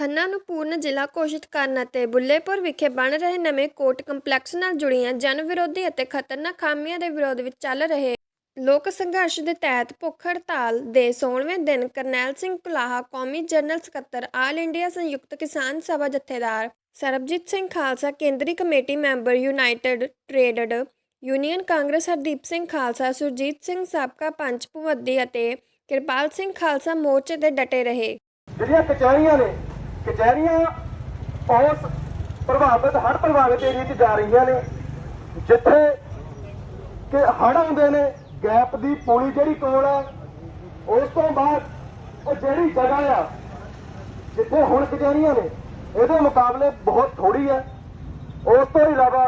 ਖੰਨਾ ਨੂੰ ਪੂਰਨ ਜ਼ਿਲ੍ਹਾ ਘੋਸ਼ਿਤ ਕਰਨ ਅਤੇ ਬੁੱਲੇਪੁਰ ਵਿਖੇ ਬਣ ਰਹੇ ਨਵੇਂ ਕੋਰਟ ਕੰਪਲੈਕਸ ਨਾਲ ਜੁੜੀਆਂ ਜਨ ਵਿਰੋਧੀ ਅਤੇ ਖਤਰਨਾਕ ਖਾਮੀਆਂ ਦੇ ਵਿਰੋਧ ਵਿੱਚ ਚੱਲ ਰਹੇ ਲੋਕ ਸੰਘਰਸ਼ ਦੇ ਤਹਿਤ ਭੁੱਖ ਹੜਤਾਲ ਦੇ 16ਵੇਂ ਦਿਨ ਕਰਨੈਲ ਸਿੰਘ ਕੁਲਾਹਾ, ਕੌਮੀ ਜਨਰਲ ਸਕੱਤਰ, ਆਲ ਇੰਡੀਆ ਸੰਯੁਕਤ ਕਿਸਾਨ ਸਭਾ ਜਥੇਦਾਰ ਸਰਬਜੀਤ ਸਿੰਘ ਖਾਲਸਾ, ਕੇਂਦਰੀ committee member united traded union Congress Hardeep Singh Khalsa, Surjit Singh ਸਾਬਕਾ ਪੰਚ ਭੁਵੱਦੀ ਅਤੇ ਕਿਰਪਾਲ ਸਿੰਘ ਖਾਲਸਾ ਮੋਰਚੇ ਦੇ ਡਟੇ ਰਹੇ। ਜਿਹੜੀਆਂ ਕਚਹਿਰੀਆਂ ਨੇ ਕਚਹਿਰੀਆਂ ਉਸ ਪ੍ਰਭਾਵਿਤ ਹੜ੍ਹ ਪ੍ਰਭਾਵਿਤ ਏਰੀਏ 'ਚ ਜਾ ਰਹੀਆਂ ਨੇ, ਜਿੱਥੇ ਕਿ ਹੜ੍ਹ ਆਉਂਦੇ ਨੇ, ਗੈਪ ਦੀ ਪੁਲੀ ਜਿਹੜੀ ਕੋਲ ਹੈ ਉਸ ਤੋਂ ਬਾਅਦ ਉਹ ਜਿਹੜੀ ਜਗ੍ਹਾ ਆ, ਜਿੱਥੇ ਹੁਣ ਕਚਹਿਰੀਆਂ ਨੇ, ਇਹਦੇ ਮੁਕਾਬਲੇ ਬਹੁਤ ਥੋੜੀ ਹੈ ਉਸ ਤੋਂ ਇਲਾਵਾ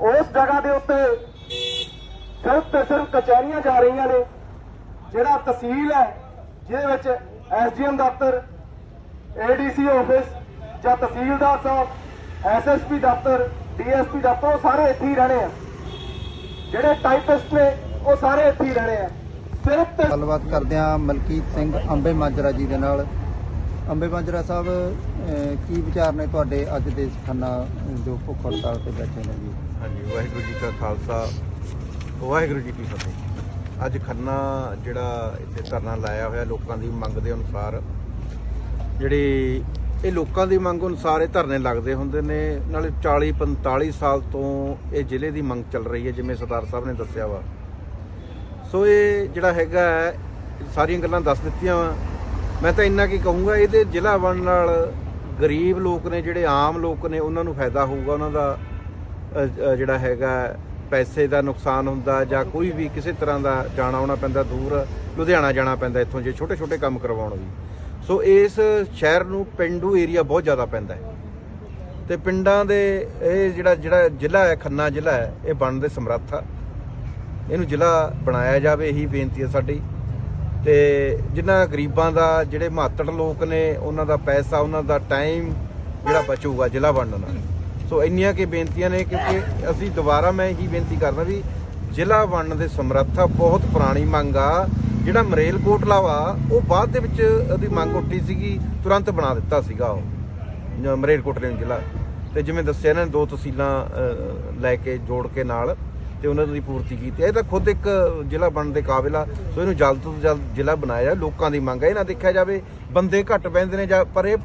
ਉਸ ਜਗ੍ਹਾ ਦੇ ਉੱਤੇ ਸਿਰਫ ਤੇ ਸਿਰਫ ਕਚਹਿਰੀਆਂ ਜਾ ਰਹੀਆਂ ਨੇ, ਜਿਹੜਾ ਤਹਿਸੀਲ ਹੈ, ਜਿਹਦੇ ਵਿੱਚ ਐਸਡੀਐਮ ਦਫ਼ਤਰ ਏਡੀਸੀ ਆਫਿਸ ਜਾਂ ਤਹਿਸੀਲਦਾਰ ਸਾਹਿਬ ਐਸਐਸਪੀ ਦਫ਼ਤਰ ਡੀਐਸਪੀ ਦਫ਼ਤਰ ਉਹ ਸਾਰੇ ਇੱਥੇ ਹੀ ਰਹਿਣੇ ਆ। ਜਿਹੜੇ ਟਾਈਪਿਸਟ ਨੇ ਉਹ ਸਾਰੇ ਇੱਥੇ ਹੀ ਰਹਿਣੇ ਆ। ਸਿਰਫ ਗੱਲਬਾਤ ਕਰਦੇ ਹਾਂ ਮਲਕੀਤ ਸਿੰਘ ਅੰਬੇ ਮਾਜਰਾ ਜੀ ਦੇ ਨਾਲ। ਅੰਬੇ ਮਾਜਰਾ ਸਾਹਿਬ ਕੀ ਵਿਚਾਰ ਨੇ ਤੁਹਾਡੇ ਅੱਜ ਦੇ ਖੰਨਾ ਜੋ ਭੁੱਖ ਹੜਤਾਲ ਤੇ ਬੈਠੇ ਨੇ ਜੀ? ਹਾਂਜੀ ਵਾਹਿਗੁਰੂ ਜੀ ਕਾ ਖਾਲਸਾ ਵਾਹਿਗੁਰੂ ਜੀ ਕੀ ਫਤਿਹ। ਅੱਜ ਖੰਨਾ ਜਿਹੜਾ ਇੱਥੇ ਧਰਨਾ ਲਾਇਆ ਹੋਇਆ ਲੋਕਾਂ ਦੀ ਮੰਗ ਦੇ ਅਨੁਸਾਰ ਜਿਹੜੇ ਇਹ ਲੋਕਾਂ ਦੀ ਮੰਗ ਅਨੁਸਾਰ ਇਹ ਧਰਨੇ ਲੱਗਦੇ ਹੁੰਦੇ ਨੇ, ਨਾਲੇ 40 45 ਸਾਲ ਤੋਂ ਇਹ ਜ਼ਿਲ੍ਹੇ ਦੀ ਮੰਗ ਚੱਲ ਰਹੀ ਹੈ, ਜਿਵੇਂ ਸਰਦਾਰ ਸਾਹਿਬ ਨੇ ਦੱਸਿਆ ਵਾ। ਸੋ ਇਹ ਜਿਹੜਾ ਹੈਗਾ ਸਾਰੀਆਂ ਗੱਲਾਂ ਦੱਸ ਦਿੱਤੀਆਂ ਵਾ। ਮੈਂ ਤਾਂ ਇੰਨਾ ਕੀ ਕਹੂੰਗਾ, ਇਹਦੇ ਜ਼ਿਲ੍ਹਾ ਬਣਨ ਨਾਲ ਗਰੀਬ ਲੋਕ ਨੇ, ਜਿਹੜੇ ਆਮ ਲੋਕ ਨੇ, ਉਹਨਾਂ ਨੂੰ ਫਾਇਦਾ ਹੋਊਗਾ, ਉਹਨਾਂ ਦਾ ਜਿਹੜਾ ਹੈਗਾ ਪੈਸੇ ਦਾ ਨੁਕਸਾਨ ਹੁੰਦਾ, ਜਾਂ ਕੋਈ ਵੀ ਕਿਸੇ ਤਰ੍ਹਾਂ ਦਾ ਜਾਣਾ ਆਉਣਾ ਪੈਂਦਾ ਦੂਰ, ਲੁਧਿਆਣਾ ਜਾਣਾ ਪੈਂਦਾ ਇੱਥੋਂ, ਜੇ ਛੋਟੇ ਛੋਟੇ ਕੰਮ ਕਰਵਾਉਣ ਵੀ। ਸੋ ਇਸ ਸ਼ਹਿਰ ਨੂੰ ਪਿੰਡੂ ਏਰੀਆ ਬਹੁਤ ਜ਼ਿਆਦਾ ਪੈਂਦਾ ਹੈ। ਤੇ ਪਿੰਡਾਂ ਦੇ ਇਹ ਜਿਹੜਾ ਜਿਹੜਾ ਜ਼ਿਲ੍ਹਾ ਹੈ, ਖੰਨਾ ਜ਼ਿਲ੍ਹਾ ਹੈ, ਇਹ ਬਣਨ ਦੇ ਸਮਰੱਥ। ਆ ਇਹਨੂੰ ਜ਼ਿਲ੍ਹਾ ਬਣਾਇਆ ਜਾਵੇ, ਇਹੀ ਬੇਨਤੀ ਹੈ ਸਾਡੀ। ਤੇ ਜਿਨ੍ਹਾਂ ਗਰੀਬਾਂ ਦਾ, ਜਿਹੜੇ ਮਾਤੜ ਲੋਕ ਨੇ, ਉਹਨਾਂ ਦਾ ਪੈਸਾ, ਉਹਨਾਂ ਦਾ ਟਾਈਮ ਜਿਹੜਾ ਬਚੂਗਾ ਜ਼ਿਲ੍ਹਾ ਬਣਨ ਨਾਲ। ਸੋ ਇੰਨੀਆਂ ਕਿ ਬੇਨਤੀਆਂ ਨੇ, ਕਿਉਂਕਿ ਅਸੀਂ ਦੁਬਾਰਾ ਮੈਂ ਇਹੀ ਬੇਨਤੀ ਕਰਦਾ ਵੀ ਜ਼ਿਲ੍ਹਾ ਬਣਨ ਦੇ ਸਮਰੱਥਾ ਬਹੁਤ ਪੁਰਾਣੀ ਮੰਗ ਆ। ਜਿਹੜਾ ਮਰੇਲ ਕੋਟਲਾ ਵਾ, ਉਹ ਬਾਅਦ ਦੇ ਵਿੱਚ ਉਹਦੀ ਮੰਗ ਉੱਠੀ ਸੀਗੀ, ਤੁਰੰਤ ਬਣਾ ਦਿੱਤਾ ਸੀਗਾ ਉਹ, ਜ- ਮਰੇਲਕੋਟਲੇ ਨੂੰ ਜ਼ਿਲ੍ਹਾ। ਤੇ ਜਿਵੇਂ ਦੱਸਿਆ ਇਹਨਾਂ ਨੇ, ਦੋ ਤਹਿਸੀਲਾਂ ਲੈ ਕੇ ਜੋੜ ਕੇ ਨਾਲ, ਤੇ ਉਹਨਾਂ ਦੀ ਪੂਰਤੀ ਕੀਤੀ। ਇਹ ਤਾਂ ਖੁਦ ਇੱਕ ਜ਼ਿਲ੍ਹਾ ਬਣਨ ਦੇ ਕਾਬਿਲ ਆ, ਸੋ ਇਹਨੂੰ ਜਲਦ ਤੋਂ ਜਲਦ ਜ਼ਿਲ੍ਹਾ ਬਣਾਇਆ ਜਾਵੇ। ਲੋਕਾਂ ਦੀ ਮੰਗ ਹੈ ਇਹ ਨਾ ਦੇਖਿਆ ਜਾਵੇ, ਬੰਦੇ ਘੱਟ ਪੈਂਦੇ ਨੇ ਜਾਂ ਪਰ ਇਹ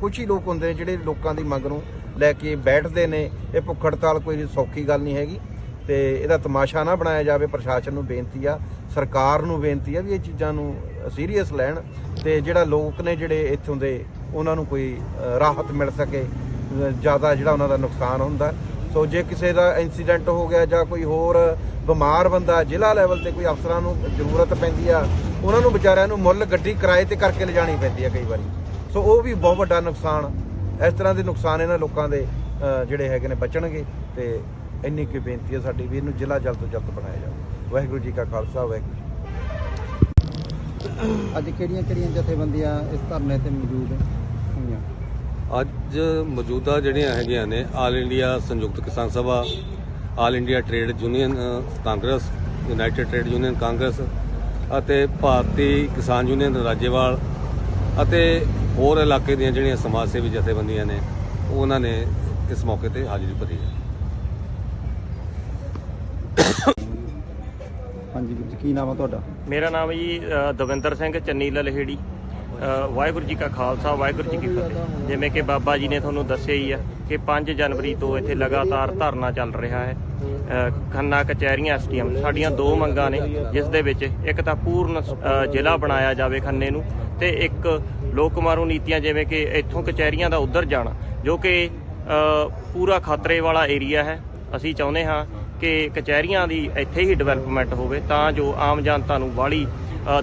ਕੁਝ ਹੀ ਲੋਕ ਹੁੰਦੇ ਨੇ ਜਿਹੜੇ ਲੋਕਾਂ ਦੀ ਮੰਗ ਨੂੰ ਲੈ ਕੇ ਬੈਠਦੇ ਨੇ। ਇਹ ਭੁੱਖ ਹੜਤਾਲ ਕੋਈ ਸੌਖੀ ਗੱਲ ਨਹੀਂ ਹੈਗੀ। ਤੇ ਇਹਦਾ ਤਮਾਸ਼ਾ ਨਾ ਬਣਾਇਆ ਜਾਵੇ, ਪ੍ਰਸ਼ਾਸਨ ਨੂੰ ਬੇਨਤੀ ਆ, ਸਰਕਾਰ ਨੂੰ ਬੇਨਤੀ ਆ ਵੀ ਇਹ ਚੀਜ਼ਾਂ ਨੂੰ ਸੀਰੀਅਸ ਲੈਣ ਤੇ ਜਿਹੜਾ ਲੋਕ ਨੇ ਜਿਹੜੇ ਇੱਥੋਂ ਦੇ, ਉਹਨਾਂ ਨੂੰ ਕੋਈ ਰਾਹਤ ਮਿਲ ਸਕੇ ਜ਼ਿਆਦਾ ਜਿਹੜਾ ਉਹਨਾਂ ਦਾ ਨੁਕਸਾਨ ਹੁੰਦਾ। ਸੋ ਜੇ ਕਿਸੇ ਦਾ ਇਨਸੀਡੈਂਟ ਹੋ ਗਿਆ ਜਾਂ ਕੋਈ ਹੋਰ ਬਿਮਾਰ ਬੰਦਾ ਜ਼ਿਲ੍ਹਾ ਲੈਵਲ ਤੇ ਕੋਈ ਅਫਸਰਾਂ ਨੂੰ ਜ਼ਰੂਰਤ ਪੈਂਦੀ ਆ, ਉਹਨਾਂ ਨੂੰ ਵਿਚਾਰਿਆਂ ਨੂੰ ਮੁੱਲ ਗੱਡੀ ਕਿਰਾਏ ਤੇ ਕਰਕੇ ਲਿਜਾਣੀ ਪੈਂਦੀ ਆ ਕਈ ਵਾਰੀ। ਸੋ ਉਹ ਵੀ ਬਹੁਤ ਵੱਡਾ ਨੁਕਸਾਨ, ਇਸ ਤਰ੍ਹਾਂ ਦੇ ਨੁਕਸਾਨ ਇਹਨਾਂ ਲੋਕਾਂ ਦੇ ਜਿਹੜੇ ਹੈਗੇ ਨੇ ਬਚਣਗੇ ਤੇ ਇੰਨੀ ਕੁ ਬੇਨਤੀ ਹੈ ਸਾਡੀ ਵੀ ਇਹਨੂੰ ਜ਼ਿਲ੍ਹਾ ਜਲਦ ਤੋਂ ਜਲਦ ਬਣਾਇਆ ਜਾਵੇ। ਵਾਹਿਗੁਰੂ ਜੀ ਕਾ ਖਾਲਸਾ ਵਾਹਿਗੁਰੂ ਜੀ। ਅੱਜ ਕਿਹੜੀਆਂ ਕਿਹੜੀਆਂ ਜਥੇਬੰਦੀਆਂ ਇਸ ਧਰਨੇ ਤੇ ਮੌਜੂਦ ਹੋਈਆਂ? ਅੱਜ ਮੌਜੂਦਾ ਜਿਹੜੀਆਂ ਹੈਗੀਆਂ ਨੇ all India Samyukt Kisan Sabha all India trade union Congress united trade union Congress ਅਤੇ ਭਾਰਤੀ ਕਿਸਾਨ ਯੂਨੀਅਨ ਰਾਜੇਵਾਲ ਅਤੇ ਹੋਰ ਇਲਾਕੇ ਦੀਆਂ ਜਿਹੜੀਆਂ ਸਮਾਜ ਸੇਵੀ ਜਥੇਬੰਦੀਆਂ ਨੇ ਉਹਨਾਂ ਨੇ ਇਸ ਮੌਕੇ ਤੇ ਹਾਜ਼ਰੀ ਭਰੀ ਹੈ। ਹਾਂਜੀ ਵੀਰ ਜੀ ਕੀ ਨਾਮ ਆ ਤੁਹਾਡਾ? ਮੇਰਾ ਨਾਮ ਜੀ ਅ, ਦਵਿੰਦਰ ਸਿੰਘ ਚੰਨੀ ਲਲਹੇੜੀ। ਅ, ਵਾਹਿਗੁਰੂ ਜੀ ਕਾ ਖਾਲਸਾ ਵਾਹਿਗੁਰੂ ਜੀ ਕੀ ਫਤਿਹ। ਜਿਵੇਂ ਕਿ ਬਾਬਾ ਜੀ ਨੇ ਤੁਹਾਨੂੰ ਦੱਸਿਆ ਹੀ ਆ ਕਿ 5 ਜਨਵਰੀ ਤੋਂ ਇੱਥੇ ਲਗਾਤਾਰ ਧਰਨਾ ਚੱਲ ਰਿਹਾ ਹੈ। ਅ, ਖੰਨਾ ਕਚਹਿਰੀਆਂ ਐਸਟੀਐਮ ਸਾਡੀਆਂ ਦੋ ਮੰਗਾਂ ਨੇ ਜਿਸ ਦੇ ਵਿੱਚ ਇੱਕ ਤਾਂ ਪੂਰਨ ਅ, ਜ਼ਿਲ੍ਹਾ ਬਣਾਇਆ ਜਾਵੇ ਖੰਨੇ ਨੂੰ ਤੇ ਇੱਕ ਲੋਕ ਮਾਰੂ ਨੀਤੀਆਂ ਜਿਵੇਂ ਕਿ ਇੱਥੋਂ ਕਚਹਿਰੀਆਂ ਦਾ ਉੱਧਰ ਜਾਣਾ ਜੋ ਕਿ ਅ, ਪੂਰਾ ਖਤਰੇ ਵਾਲਾ ਏਰੀਆ ਹੈ। ਅਸੀਂ ਚਾਹੁੰਦੇ ਹਾਂ ਕਿ ਕਚਹਿਰੀਆਂ ਦੀ ਇੱਥੇ ਹੀ ਡਿਵੈਲਪਮੈਂਟ ਹੋਵੇ ਤਾਂ ਜੋ ਆਮ ਜਨਤਾ ਨੂੰ ਬਾਹਲੀ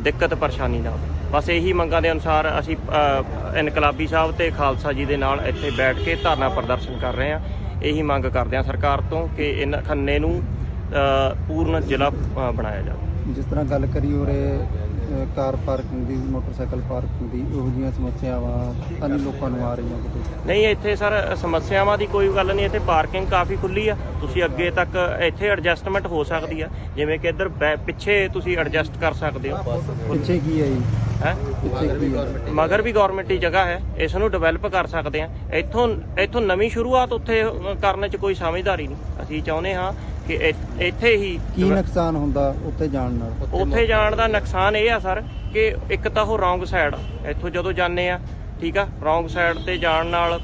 ਦਿੱਕਤ ਪਰੇਸ਼ਾਨੀ ਨਾ ਹੋਵੇ। ਬਸ ਇਹੀ ਮੰਗਾਂ ਦੇ ਅਨੁਸਾਰ ਅਸੀਂ ਇਨਕਲਾਬੀ ਸਾਹਿਬ ਤੇ ਖਾਲਸਾ ਜੀ ਦੇ ਨਾਲ ਇੱਥੇ ਬੈਠ ਕੇ ਧਰਨਾ ਪ੍ਰਦਰਸ਼ਨ ਕਰ ਰਹੇ ਹਾਂ। ਇਹੀ ਮੰਗ ਕਰਦੇ ਹਾਂ ਸਰਕਾਰ ਤੋਂ ਕਿ ਇਹਨਾਂ ਖੰਨੇ ਨੂੰ ਪੂਰਨ ਜ਼ਿਲ੍ਹਾ ਬਣਾਇਆ ਜਾਵੇ। ਜਿਸ ਤਰ੍ਹਾਂ ਗੱਲ ਕਰੀ ਉਰੇ ਕਾਰ ਪਾਰਕਿੰਗ ਦੀ ਮੋਟਰਸਾਈਕਲ ਪਾਰਕਿੰਗ ਦੀ ਇਹੋ ਜਿਹੀਆਂ ਸਮੱਸਿਆਵਾਂ ਨਹੀਂ ਲੋਕਾਂ ਨੂੰ ਆ ਰਹੀਆਂ ਕਿਤੇ? ਨਹੀਂ ਇੱਥੇ ਸਰ ਸਮੱਸਿਆਵਾਂ ਦੀ ਕੋਈ ਗੱਲ ਨਹੀਂ ਇੱਥੇ ਪਾਰਕਿੰਗ ਕਾਫੀ ਖੁੱਲੀ ਆ। ਤੁਸੀਂ ਅੱਗੇ ਤੱਕ ਇੱਥੇ ਐਡਜਸਟਮੈਂਟ ਹੋ ਸਕਦੀ ਆ। ਜਿਵੇਂ ਕਿ ਇੱਧਰ ਪਿੱਛੇ ਤੁਸੀਂ ਐਡਜਸਟ ਕਰ ਸਕਦੇ ਹੋ। ਪਿੱਛੇ ਕੀ ਹੈ ਜੀ? ਹੈ? ਮਗਰ ਵੀ ਗਵਰਨਮੈਂਟੀ ਜਗ੍ਹਾ ਹੈ ਇਸ ਨੂੰ ਡਿਵੈਲਪ ਕਰ ਸਕਦੇ ਆ ਇੱਥੋਂ ਇੱਥੋਂ ਨਵੀਂ ਸ਼ੁਰੂਆਤ ਉੱਥੇ ਕਰਨ 'ਚ ਕੋਈ ਸਮਝਦਾਰੀ ਨਹੀਂ। ਅਸੀਂ ਚਾਹੁੰਦੇ ਹਾਂ ਕਿ ਇੱਥੇ ਹੀ ਕੀ ਨੁਕਸਾਨ ਹੁੰਦਾ ਉੱਥੇ ਜਾਣ ਨਾਲ? ਉੱਥੇ ਜਾਣ ਦਾ ਨੁਕਸਾਨ ਇਹ ਆ ਸਰ ਕਿ ਇੱਕ ਤਾਂ ਉਹ ਰੋਂਗ ਸਾਈਡ ਇੱਥੋਂ ਜਦੋਂ ਜਾਂਦੇ ਆ ਠੀਕ ਆ ਰੋਂਗ ਸਾਈਡ ਤੇ ਜਾਣ ਨਾਲ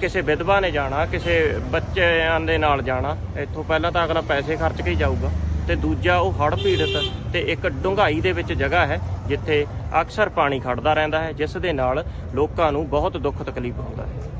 ਕਿਸੇ ਵਿਧਵਾ ਨੇ ਜਾਣਾ ਕਿਸੇ ਬੱਚਿਆਂ ਦੇ ਨਾਲ ਜਾਣਾ ਇੱਥੋਂ ਪਹਿਲਾਂ ਤਾਂ ਅਗਲਾ ਪੈਸੇ ਖਰਚ ਕੇ ਹੀ ਜਾਊਗਾ। ਤੇ ਦੂਜਾ ਉਹ ਹੜ੍ਹ ਪੀੜਤ ਤੇ ਇੱਕ ਡੂੰਘਾਈ ਦੇ ਵਿੱਚ ਜਗ੍ਹਾ ਹੈ ਜਿੱਥੇ ਅਕਸਰ ਪਾਣੀ ਖੜਦਾ ਰਹਿੰਦਾ ਹੈ, ਜਿਸ ਦੇ ਨਾਲ ਲੋਕਾਂ ਨੂੰ ਬਹੁਤ ਦੁੱਖ ਤਕਲੀਫ ਹੁੰਦਾ ਹੈ।